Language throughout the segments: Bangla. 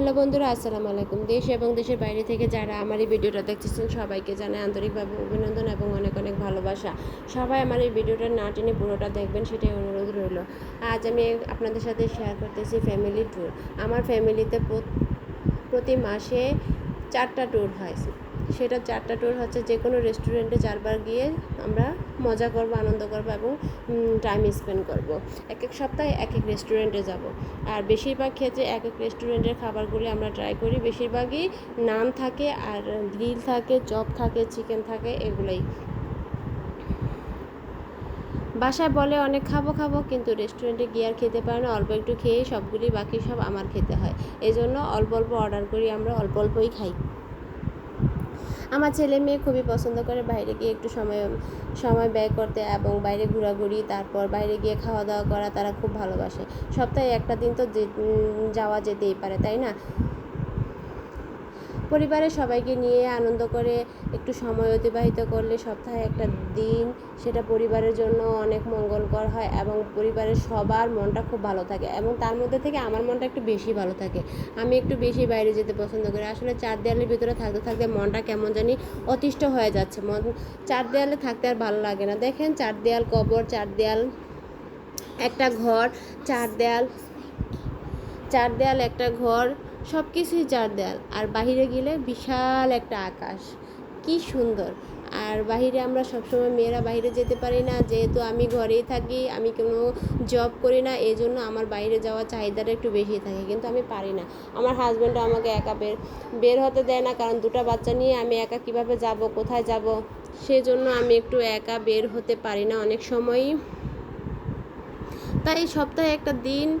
হ্যালো বন্ধুরা, আসসালামু আলাইকুম। দেশ এবং দেশের বাইরে থেকে যারা আমার এই ভিডিওটা দেখতেছেন, সবাইকে জানাই আন্তরিকভাবে অভিনন্দন এবং অনেক অনেক ভালোবাসা। সবাই আমার এই ভিডিওটা না টেনে পুরোটা দেখবেন, সেটাই অনুরোধ রইল। আজ আমি আপনাদের সাথে শেয়ার করতেছি ফ্যামিলি ট্যুর আমার ফ্যামিলিতে প্রতি মাসে চারটা ট্যুর হয়। সেটা চারটা ট্যুর হচ্ছে যে কোনো রেস্টুরেন্টে চারবার গিয়ে আমরা মজা করব, আনন্দ করব এবং টাইম স্পেন্ড করব। এক এক সপ্তাহে এক এক রেস্টুরেন্টে যাব। আর বেশিরভাগ ক্ষেত্রে এক এক রেস্টুরেন্টের খাবারগুলি আমরা ট্রাই করি। বেশিরভাগই নান থাকে আর গ্রিল থাকে, চপ থাকে চিকেন থাকে, এগুলোই। বাসায় বলে অনেক খাব খাব, কিন্তু রেস্টুরেন্টে গিয়ে আর খেতে পারে না। অল্প একটু খেয়ে সবগুলি বাকি সব আমার খেতে হয়। এই জন্য অল্প অল্প অর্ডার করি, আমরা অল্প অল্পই খাই। আমার ছেলে মেয়ে খুবই পছন্দ করে বাইরে গিয়ে একটু সময় সময় ব্যয় করতে এবং বাইরে ঘোরাঘুরি, তারপর বাইরে গিয়ে খাওয়া দাওয়া করা তারা খুব ভালোবাসে। সপ্তাহে একটা দিন তো যাওয়া যেতেই পারে, তাই না? পরিবারের সবাইকে নিয়ে আনন্দ করে, একটু সময় অতিবাহিত করলে সপ্তাহে একটা দিন সেটা পরিবারের জন্য অনেক মঙ্গলকর হয় এবং পরিবারের সবার মনটা খুব ভালো থাকে এবং তার মধ্যে থেকে আমার মনটা একটু বেশি ভালো থাকে। আমি একটু বেশি বাইরে যেতে পছন্দ করি। আসলে চার দেয়ালের ভিতরে থাকতে থাকতে মনটা কেমন জানি অতিষ্ঠ হয়ে যাচ্ছে। মন, চার দেয়ালে থাকতে আর ভালো লাগে না। দেখেন চার দেয়াল কবর, চার দেয়াল একটা ঘর, চার দেয়াল চার দেয়াল একটা ঘর সব কিছুই চার দেয়াল। আর বাহিরে গেলে বিশাল একটা আকাশ। কি সুন্দর। আর বাহিরে আমরা সবসময় মেয়েরা বাইরে যেতে পারি না। যেহেতু আমি ঘরেই থাকি, আমি কোনো জব করি না এই জন্য আমার বাইরে যাওয়ার চাহিদাটা একটু বেশি থাকে। কিন্তু আমি পারি না। আমার হাজব্যান্ডও আমাকে একা বের বের হতে দেয় না। কারণ দুটো বাচ্চা নিয়ে আমি একা কীভাবে যাব, কোথায় যাব? সেই জন্য আমি একটু একা বের হতে পারি না অনেক সময়ই। তাই সপ্তাহে একটা দিন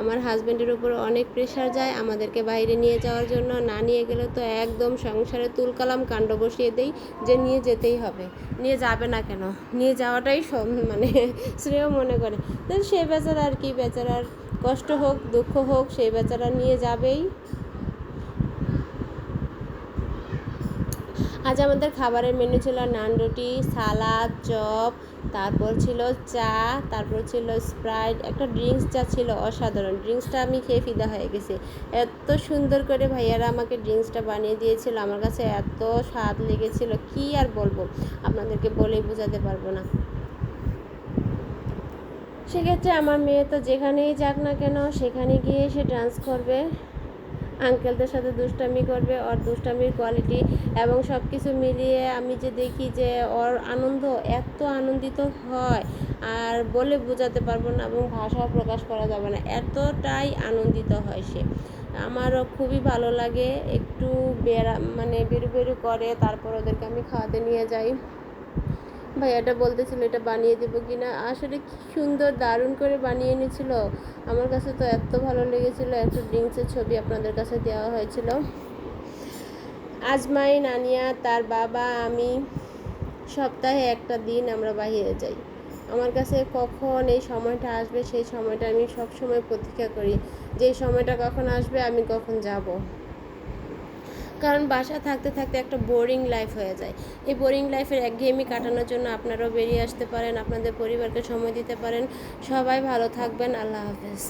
আমার হাজব্যান্ডের উপর অনেক প্রেশার যায়, আমাদেরকে বাইরে নিয়ে যাওয়ার জন্য। না নিয়ে গেলে তো একদম সংসারে তুলকালাম, কাণ্ড বসিয়ে দেই যে নিয়ে যেতেই হবে। নিয়ে যাবে না কেন? নিয়ে যাওয়াটাই মানে শ্রেয় মনে করে। তো সে বেচারা আর কি, বেচারার কষ্ট হোক, দুঃখ হোক, সেই বেচারা নিয়ে যাবেই। আজ আমাদের খাবারের মেনু ছিল নান রুটি, সালাদ, চপ, তারপর ছিল চা, তারপর ছিল স্প্রাইট, একটা ড্রিঙ্কস যা ছিল অসাধারণ। ড্রিঙ্কসটা আমি খেয়ে ফিদা হয়ে গেছি। এত সুন্দর করে ভাইয়ারা আমাকে ড্রিঙ্কসটা বানিয়ে দিয়েছিল, আমার কাছে এত স্বাদ লেগেছিল, কি আর বলব? আপনাদেরকে বলেই বোঝাতে পারব না। সেক্ষেত্রে আমার মেয়ে তো যেখানেই যাক না কেন, সেখানে গিয়ে সে ডান্স করবে। আঙ্কেলদের সাথে দুষ্টামি করবে, ওর দুষ্টামির কোয়ালিটি এবং সব কিছু মিলিয়ে আমি যে দেখি যে ওর আনন্দ এত আনন্দিত হয়, আর বলে বোঝাতে পারব না এবং ভাষাও প্রকাশ করা যাবে না, এতটাই আনন্দিত হয় সে। আমারও খুবই ভালো লাগে, একটু বেড়া মানে বেরু বেরু করে, তারপর ওদেরকে আমি খাওয়াতে নিয়ে যাই। ভাইয়াটা বলতেছিল, এটা বানিয়ে দেবো কি না আসলে কি সুন্দর, দারুণ করে বানিয়ে এনেছিল। আমার কাছে তো এত ভালো লেগেছিলো, এত ড্রিঙ্কসের ছবি আপনাদের কাছে দেওয়া হয়েছিল। আজমাই, নানিয়া, তার বাবা, আমি, সপ্তাহে একটা দিন আমরা বাহিরে যাই। আমার কাছে কখন এই সময়টা আসবে, সেই সময়টা আমি সব সময় প্রতীক্ষা করি। যে সময়টা কখন আসবে, আমি কখন যাব। কারণ বাসা থাকতে থাকতে একটা বোরিং লাইফ হয়ে যায়। এই বোরিং লাইফের একঘেয়েমি কাটানোর জন্য আপনারাও বেরিয়ে আসতে পারেন, আপনাদের পরিবারকে সময় দিতে পারেন। সবাই ভালো থাকবেন, আল্লাহ হাফেজ।